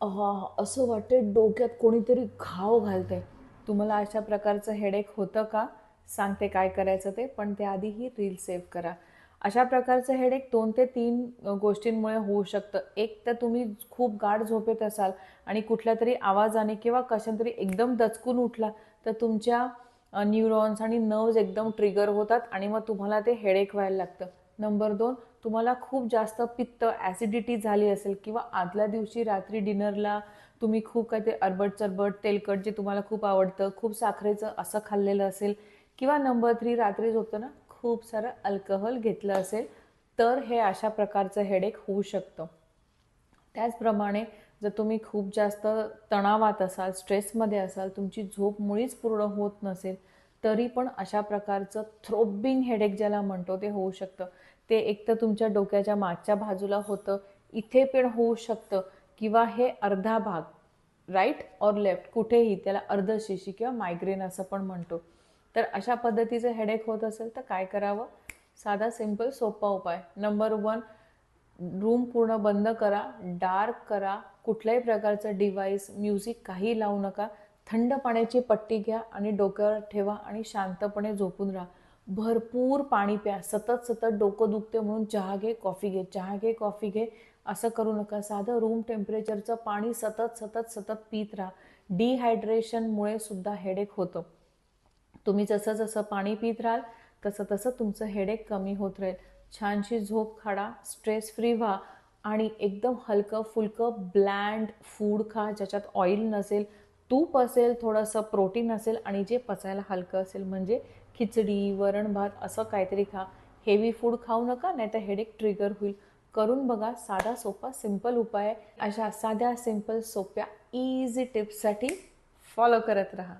असं वाटते डोक्यात कोणीतरी घाव घालते तुम्हाला अशा प्रकारचं हेडेक होतं का? सांगते काय करायचं ते पण त्याआधी ही रील सेव्ह करा. अशा प्रकारचं हेडेक दोन ते तीन गोष्टींमुळे होऊ शकतं. एक तर तुम्ही खूप गाढ झोपेत असाल आणि कुठल्या तरी आवाजाने किंवा कशा तरी एकदम दचकून उठला तर तुमच्या न्यूरॉन्स आणि नर्व्ज एकदम ट्रिगर होतात आणि मग तुम्हाला ते हेडेक व्हायला लागतं. नंबर दोन तुम्हाला खूप जास्त पित्त ॲसिडिटी झाली असेल किंवा आदल्या दिवशी रात्री डिनरला तुम्ही खूप काय ते अरबट चरबट तेलकट जे तुम्हाला खूप आवडतं खूप साखरेचं असं खाल्लेलं असेल किंवा नंबर थ्री रात्री झोपताना खूप सारं अल्कोहोल घेतलं असेल तर हे अशा प्रकारचं हेडेक होऊ शकतं. त्याचप्रमाणे जर तुम्ही खूप जास्त तणावात असाल स्ट्रेसमध्ये असाल तुमची झोप मुळीच पूर्ण होत नसेल तरी पण अशा प्रकारचं थ्रोबिंग हेडेक ज्याला म्हणतो ते होऊ शकतं. ते एक तर तुमच्या डोक्याच्या मागच्या बाजूला होतं. इथे पण होऊ शकतं किंवा हे अर्धा भाग राईट और लेफ्ट कुठेही त्याला अर्धशिशी किंवा मायग्रेन असं पण म्हणतो. तर अशा पद्धतीचं हेडेक होत असेल तर काय करावं? साधा सिंपल सोपा उपाय. नंबर वन रूम पूर्ण बंद करा डार्क करा कुठल्याही प्रकारचं डिव्हाइस म्युझिक काही लावू नका. थंड पाण्याची पट्टी घ्या आणि डोक्यावर ठेवा आणि शांतपणे झोपून राहा. भरपूर पाणी प्या. सतत सतत डोकं दुखते म्हणून चहा घे कॉफी घे. चहा घे कॉफी घे. असं करू नका. साधं रूम टेम्परेचरचं पाणी सतत सतत सतत पित राहा. डिहायड्रेशनमुळे सुद्धा हेडेक होतं. तुम्ही जसं जसं पाणी पित राहाल तसं तसं तुमचं हेडेक कमी होत राहील. छानशी झोप खाडा स्ट्रेस फ्री व्हा. आणि एकदम हलकं फुलकं ब्लँड फूड खा ज्याच्यात ऑइल नसेल तूप असेल थोडंसं प्रोटीन असेल आणि जे पचायला हलकं असेल म्हणजे खिचडी वरण भात असं काहीतरी खा. हेवी फूड खाऊ नका नाही तर हेडेक ट्रिगर होईल. करून बघा साधा सोपा सिंपल उपाय. आहे अशा साध्या सिंपल सोप्या इझी टिप्ससाठी फॉलो करत राहा.